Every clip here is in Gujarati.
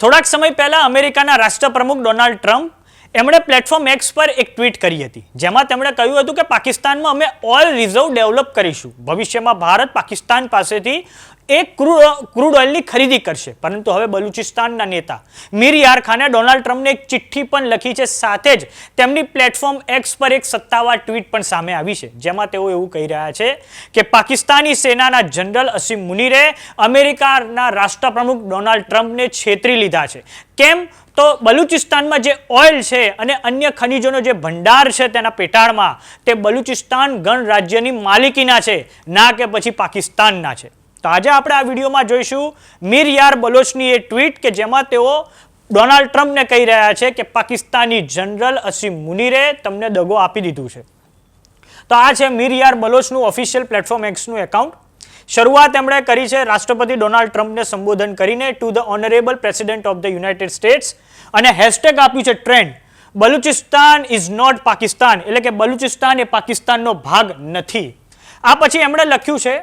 થોડાક સમય પહેલા અમેરિકાના રાષ્ટ્રપ્રમુખ ડોનાલ્ડ ટ્રમ્પ એમણે પ્લેટફોર્મ એક્સ પર એક ટ્વીટ કરી હતી, જેમાં તેમણે કહ્યું હતું કે પાકિસ્તાનમાં અમે ઓઇલ રિઝર્વ ડેવલપ કરીશું. ભવિષ્યમાં ભારત પાકિસ્તાન પાસેથી એક ક્રૂડ ક્રૂડ ઓઇલની ખરીદી કરશે. પરંતુ હવે બલુચિસ્તાનના નેતા મીર યાર ખાને ડોનાલ્ડ ટ્રમ્પને એક ચિઠ્ઠી પણ લખી છે. સાથે જ તેમની પ્લેટફોર્મ એક્સ પર એક સત્તાવાર ટ્વીટ પણ સામે આવી છે, જેમાં તેઓ એવું કહી રહ્યા છે કે પાકિસ્તાની સેનાના જનરલ અસીમ મુનીરે અમેરિકાના રાષ્ટ્રપ્રમુખ ડોનાલ્ડ ટ્રમ્પને છેતરી લીધા છે. કેમ? તો બલુચિસ્તાનમાં જે ઓઇલ છે અને અન્ય ખનિજોનો જે ભંડાર છે તેના પેટાળમાં, તે બલુચિસ્તાન ગણરાજ્યની માલિકીના છે, ના કે પછી પાકિસ્તાનના છે. તો આજે આપણે આ વિડીયોમાં જોઈશું, મીર યાર બલોચની એ ટ્વીટ કે જેમાં તેઓ ડોનાલ્ડ ટ્રમ્પને કહી રહ્યા છે કે પાકિસ્તાની જનરલ અસીમ મુનીરે તમને દગો આપી દીધું છે. તો આ છે મીર યાર બલોચનું ઓફિશિયલ પ્લેટફોર્મ એક્સનું એકાઉન્ટ શરૂઆત એમણે કરી છે રાષ્ટ્રપતિ ડોનાલ્ડ ટ્રમ્પને સંબોધન કરીને to the honourable president of the United States અને હેશટેગ આપ્યું છે trend Balochistan is not Pakistan. એટલે કે બલુચિસ્તાન એ પાકિસ્તાનનો ભાગ નથી. આ પછી એમણે લખ્યું છે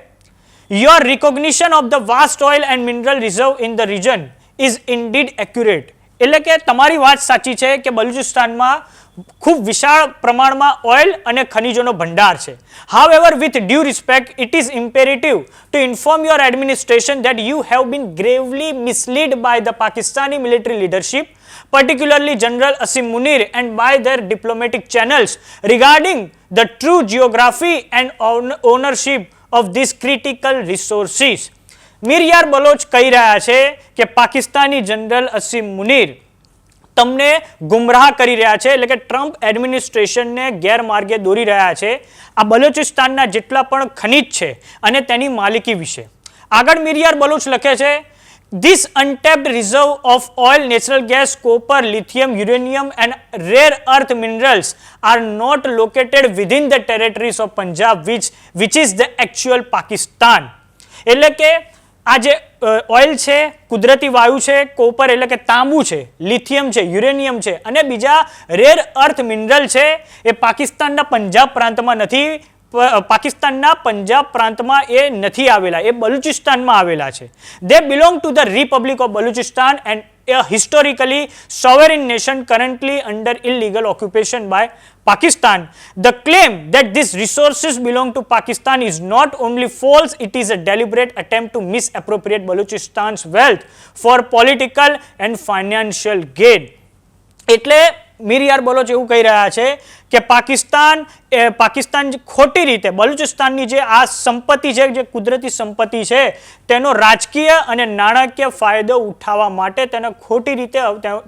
your recognition of the vast oil and mineral reserve in the region is indeed accurate એટલે કે તમારી વાત સાચી છે કે બલુચિસ્તાનમાં ખૂબ વિશાળ પ્રમાણમાં ઓઇલ અને ખનિજોનો ભંડાર છે however with due respect it is imperative to inform your administration that you have been gravely misled by the Pakistani military leadership General Asim Munir and by their diplomatic channels regarding the true geography and own- ownership of these critical resources. Miryar Baloch કહી રહ્યા છે કે પાકિસ્તાની જનરલ અસીમ મુનીર તમને ગુમરાહ કરી રહ્યા છે એટલે કે ટ્રમ્પ એડમિનિસ્ટ્રેશનને ગેરમાર્ગે દોરી રહ્યા છે આ બલોચિસ્તાનના જેટલા પણ ખનિજ છે અને તેની માલિકી વિશે આગળ મિરિયાર બલોચ લખે છે This untapped reserve of oil, natural gas, copper, lithium, uranium, and rare earth minerals are not located within the territories of Punjab, which, which is the actual Pakistan. એટલે કે આ જે ઓઇલ છે, કુદરતી વાયુ છે, કોપર એટલે કે તાંબુ છે, લિથિયમ છે, યુરેનિયમ છે અને બીજા રેર અર્થ મિનરલ છે એ પાકિસ્તાનના પંજાબ પ્રાંતમાં નથી પાકિસ્તાનના પંજાબ પ્રાંતમાં એ નથી આવેલા, એ બલુચિસ્તાનમાં આવેલા છે. They belong to the republic of Balochistan and a historically sovereign nation currently under illegal occupation by Pakistan. The claim that these resources belong to Pakistan is not only false, it is a deliberate attempt to misappropriate Balochistan's wealth for political and financial gain. એટલે Miryar Baloch એવું કહી રહ્યા છે કે પાકિસ્તાન, એ, પાકિસ્તાન ખોટી રીતે, બલુચિસ્તાનની જે આ સંપત્તિ છે, જે કુદરતી સંપત્તિ છે, તેનો રાજકીય અને નાણાકીય ફાયદો ઉઠાવવા માટે તેને ખોટી રીતે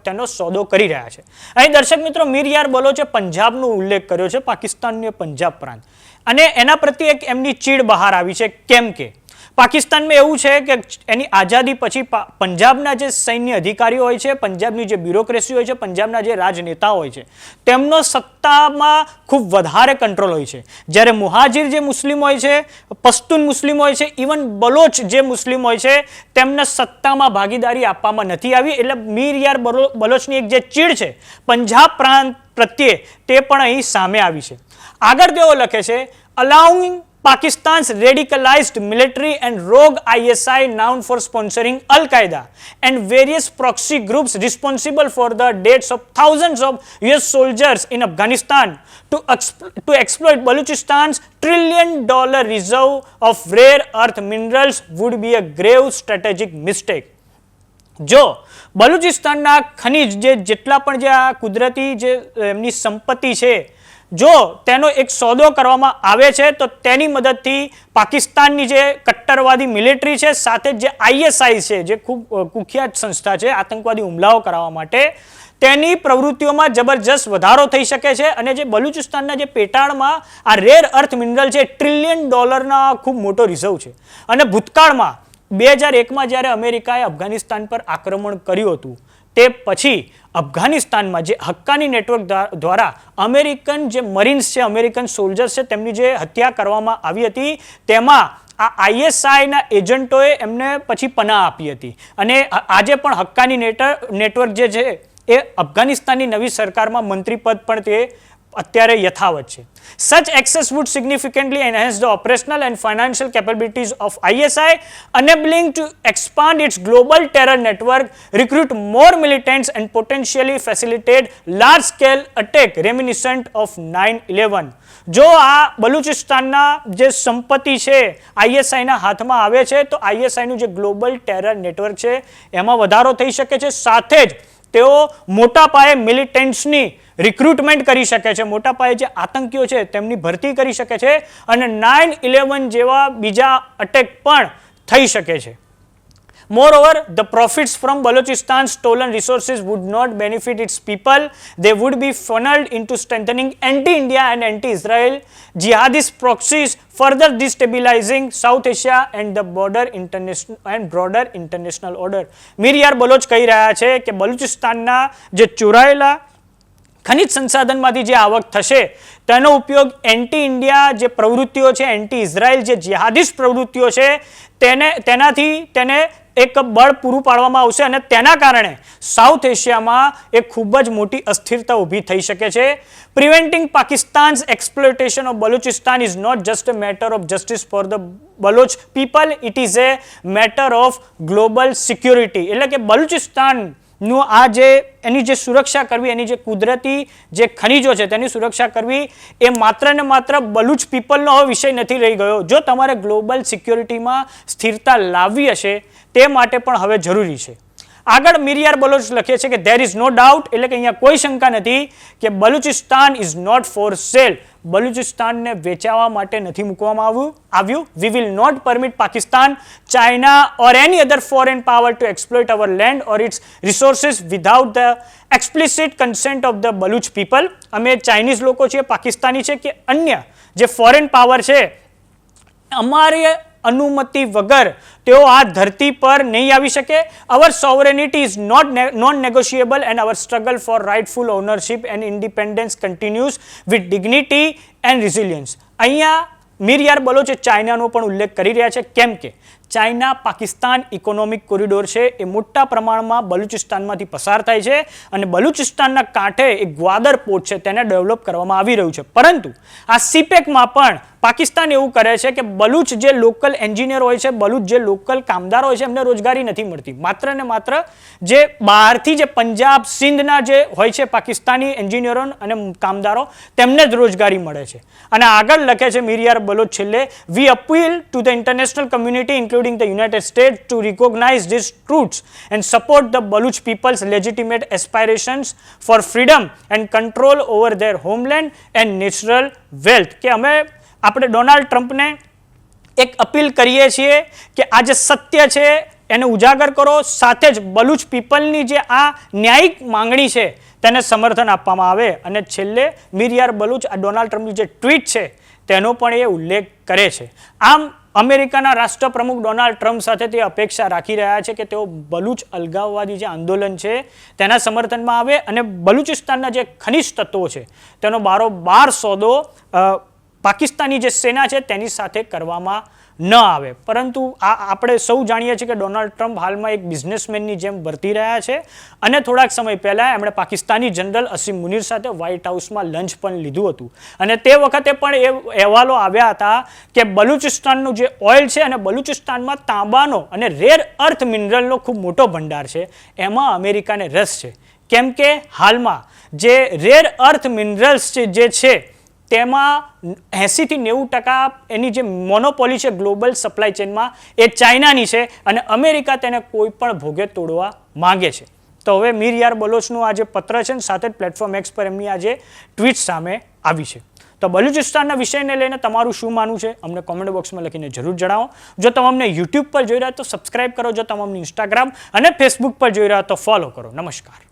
તેનો સોદો કરી રહ્યા છે. અહીં દર્શક મિત્રો, મિરિયાર બલોચે પંજાબનો ઉલ્લેખ કર્યો છે, પાકિસ્તાનનું પંજાબ પ્રાંત. અને એના પ્રત્યે એક એમની ચીડ બહાર આવી છે, કેમ કે પાકિસ્તાનમાં એવું છે કે એની આઝાદી પછી પંજાબના જે સૈન્ય અધિકારીઓ હોય છે, પંજાબની જે બ્યુરોક્રેસી હોય છે, પંજાબના જે રાજનેતા હોય છે, તેમનો સત્તામાં ખૂબ વધારે કંટ્રોલ હોય છે. જ્યારે મુહાજીર જે મુસ્લિમ હોય છે પશ્તુન મુસ્લિમ હોય છે, ઇવન બલોચ જે મુસ્લિમ હોય છે, તેમને સત્તામાં ભાગીદારી આપવામાં નથી આવી. એટલે મીર યાર બલો- બલોચની એક જે ચીડ છે, પંજાબ પ્રાંત પ્રત્યે તે પણ અહીં સામે આવી છે. આગળ તેઓ લખે છે અલાઉઇંગ Pakistan's radicalized military and rogue ISI known for sponsoring Al Qaeda and various proxy groups responsible for the deaths of thousands of US soldiers in Afghanistan to, expl- to exploit Balochistan's trillion dollar reserve of rare earth minerals would be a grave strategic mistake. જો બલુચિસ્તાનના ખનિજ જે જેટલા પણ જે આ કુદરતી જે એમની સંપત્તિ છે જો તેનો એક સોદો કરવામાં આવે છે, તો તેની મદદથી પાકિસ્તાનની જે કટ્ટરવાદી મિલિટરી છે, સાથે જે આઈએસઆઈ છે, જે ખૂબ કુખ્યાત સંસ્થા છે, આતંકવાદી હુમલાઓ કરાવવા માટે, તેની પ્રવૃત્તિઓમાં જબરજસ્ત વધારો થઈ શકે છે અને જે બલુચિસ્તાનના જે પેટાળમાં આ રેર અર્થ મિનરલ છે ટ્રિલિયન ડોલરના ખૂબ મોટો રિઝર્વ છે. અને ભૂતકાળમાં બે હજાર એકમાં જ્યારે અમેરિકાએ અફઘાનિસ્તાન પર આક્રમણ કર્યું હતું, તે પછી અફઘાનિસ્તાનમાં જે હક્કાની નેટવર્ક દ્વારા અમેરિકન જે મરીન્સ છે, અમેરિકન સોલ્જર્સ છે, તેમની જે હત્યા કરવામાં આવી હતી, તેમાં આ આઈએસઆઈના એજન્ટોએ એમને પછી પનાહ આપી હતી. અને આજે પણ હક્કાની નેટવર્ક જે છે, એ અફઘાનિસ્તાનની નવી સરકારમાં મંત્રી પદ પણ તે અત્યારે યથાવત છે. Such access would significantly enhance the operational and financial capabilities of ISI enabling to expand its global terror network recruit more militants and potentially facilitated large scale attack reminiscent of nine eleven જો આ બલુચિસ્તાનના જે સંપત્તિ છે આઈએસઆઈના હાથમાં આવે છે, તો આઈએસઆઈનું જે ગ્લોબલ ટેરર નેટવર્ક છે, એમાં વધારો થઈ શકે છે. સાથે જ તેઓ મોટા પાયે મિલિટન્ટ્સની રિક્રુટમેન્ટ કરી શકે છે. મોટા પાયે જે આતંકીઓ છે તેમની ભરતી કરી શકે છે અને નાઇન ઇલેવન જેવા બીજા અટેક પણ થઈ શકે છે. Moreover, the profits from Balochistan's stolen resources would not benefit its people. They would be funneled into strengthening anti-India and anti-Israel jihadist proxies, further destabilizing South Asia and the border international and broader international order. Mir યાર બલોચ કહી રહ્યા છે કે બલુચિસ્તાનના જે ચોરાયેલા ખનિજ સંસાધનમાંથી જે આવક થશે, તેનો ઉપયોગ એન્ટી ઇન્ડિયા જે પ્રવૃત્તિઓ છે એન્ટી ઇઝરાયલ જે જિહાદિસ્ટ પ્રવૃત્તિઓ છે, તેને, તેનાથી તેને એક બળ પૂરું પાડવામાં આવશે અને તેના કારણે સાઉથ એશિયામાં એક ખૂબ જ મોટી અસ્થિરતા ઊભી થઈ શકે છે. Preventing Pakistan's exploitation of Balochistan is not just matter of justice for the Baloch people it is a matter of global security એટલે કે બલુચિસ્તાન નું, આ જે, એની જે સુરક્ષા કરવી, એની જે કુદરતી જે ખનિજો છે, તેની સુરક્ષા કરવી, એ માત્ર ને માત્ર બલુચ પીપલનો હવે વિષય નથી રહી ગયો. જો તમારે ગ્લોબલ સિક્યોરિટીમાં સ્થિરતા લાવવી હશે, તે માટે પણ હવે જરૂરી છે. આગળ મિરિયાર બલોચ લખે છે કે ધેર ઇઝ નો ડાઉટ એટલે કે અહીંયા કોઈ શંકા નથી કે Balochistan is not for sale બલુચિસ્તાનને વેચાવા માટે નથી મૂકવામાં આવ્યું આવ્યું. We will not permit Pakistan, China or any other foreign power to exploit our land or its resources without the explicit consent of the Baloch people અમે ચાઇનીઝ લોકો છીએ, પાકિસ્તાની છે કે અન્ય જે ફોરેન પાવર છે, અમારી અનુમતિ વગર તેઓ આ ધરતી પર નહીં આવી શકે. Our sovereignty is not non negotiable and our struggle for rightful ownership and independence continues with dignity and resilience અહીંયા મીરયાર બલોચ ચાઇનાનો પણ ઉલ્લેખ કરી રહ્યા છે, કેમ કે ચાઇના પાકિસ્તાન ઇકોનોમિક કોરિડોર છે, એ મોટા પ્રમાણમાં બલુચિસ્તાનમાંથી પસાર થાય છે અને બલુચિસ્તાનના કાંઠે એક ગ્વાદર પોર્ટ છે, તેને ડેવલપ કરવામાં આવી રહ્યું છે. પરંતુ આ સીપેકમાં પણ પાકિસ્તાન એવું કરે છે કે બલુચ જે લોકલ એન્જિનિયર હોય છે, બલુચ જે લોકલ કામદાર હોય છે, એમને રોજગારી નથી મળતી. માત્ર ને માત્ર જે બહારથી જે પંજાબ સિંધના જે હોય છે પાકિસ્તાની એન્જિનિયરો અને કામદારો, તેમને જ રોજગારી મળે છે. અને આગળ લખે છે મિરિયાર બલોચ છેલ્લે we appeal to the international community including the United State to recognise this truths and support the Baloch people's legitimate aspirations for freedom and control over their homeland and natural wealth કે અમે આપણે ડોનાલ્ડ ટ્રમ્પને એક અપીલ કરીએ છીએ કે આ જે સત્ય છે એને ઉજાગર કરો. સાથે જ બલુચ પીપલની જે આ ન્યાયિક માંગણી છે તેને સમર્થન આપવામાં આવે. અને છેલ્લે મિરિયાર બલુચ આ ડોનાલ્ડ ટ્રમ્પની જે ટ્વીટ છે તેનો પણ એ ઉલ્લેખ કરે છે. આમ અમેરિકાના રાષ્ટ્રપ્રમુખ ડોનાલ્ડ ટ્રમ્પ સાથે તે અપેક્ષા રાખી રહ્યા છે કે તેઓ બલુચ અલગાવવાદી જે આંદોલન છે તેના સમર્થનમાં આવે. અને બલુચિસ્તાનના જે ખનિજ તત્વો છે તેનો બારોબાર સોદો અ, પાકિસ્તાની જે સેના છે તેની સાથે કરવામાં ન આવે. પરંતુ આ આપણે સૌ જાણીએ છીએ કે ડોનાલ્ડ ટ્રમ્પ હાલમાં એક બિઝનેસમેનની જેમ વર્તી રહ્યા છે અને થોડાક સમય પહેલાં એમણે પાકિસ્તાની જનરલ અસીમ મુનીર સાથે વ્હાઇટ હાઉસમાં લંચ પણ લીધું હતું. અને તે વખતે પણ એ અહેવાલો આવ્યા હતા કે બલુચિસ્તાનનું જે ઓઇલ છે અને બલુચિસ્તાનમાં તાંબાનો અને રેર અર્થ મિનરલનો ખૂબ મોટો ભંડાર છે. એમાં અમેરિકાને રસ છે. કેમ કે હાલમાં જે રેર અર્થ મિનરલ્સ જે છે તેમાં એંસીથી નેવું ટકા એની જે મોનોપોલી છે ગ્લોબલ સપ્લાય ચેનમાં એ ચાઇનાની છે અને અમેરિકા તેને કોઈ પણ ભોગે તોડવા માંગે છે. તો હવે મીર યાર બલોચનું આ જે પત્ર છે ને સાથે જ પ્લેટફોર્મ એક્સ પર એમની આ જે ટ્વીટ સામે આવી છે. તો બલુચિસ્તાનના વિષયને લઈને તમારું શું માનવું છે? અમને કોમેન્ટ બોક્સમાં લખીને જરૂર જણાવો. જો તમે અમને યુટ્યુબ પર જોઈ રહ્યા તો સબસ્ક્રાઇબ કરો. જો તમે અમને ઇન્સ્ટાગ્રામ અને ફેસબુક પર જોઈ રહ્યા તો ફોલો કરો. નમસ્કાર.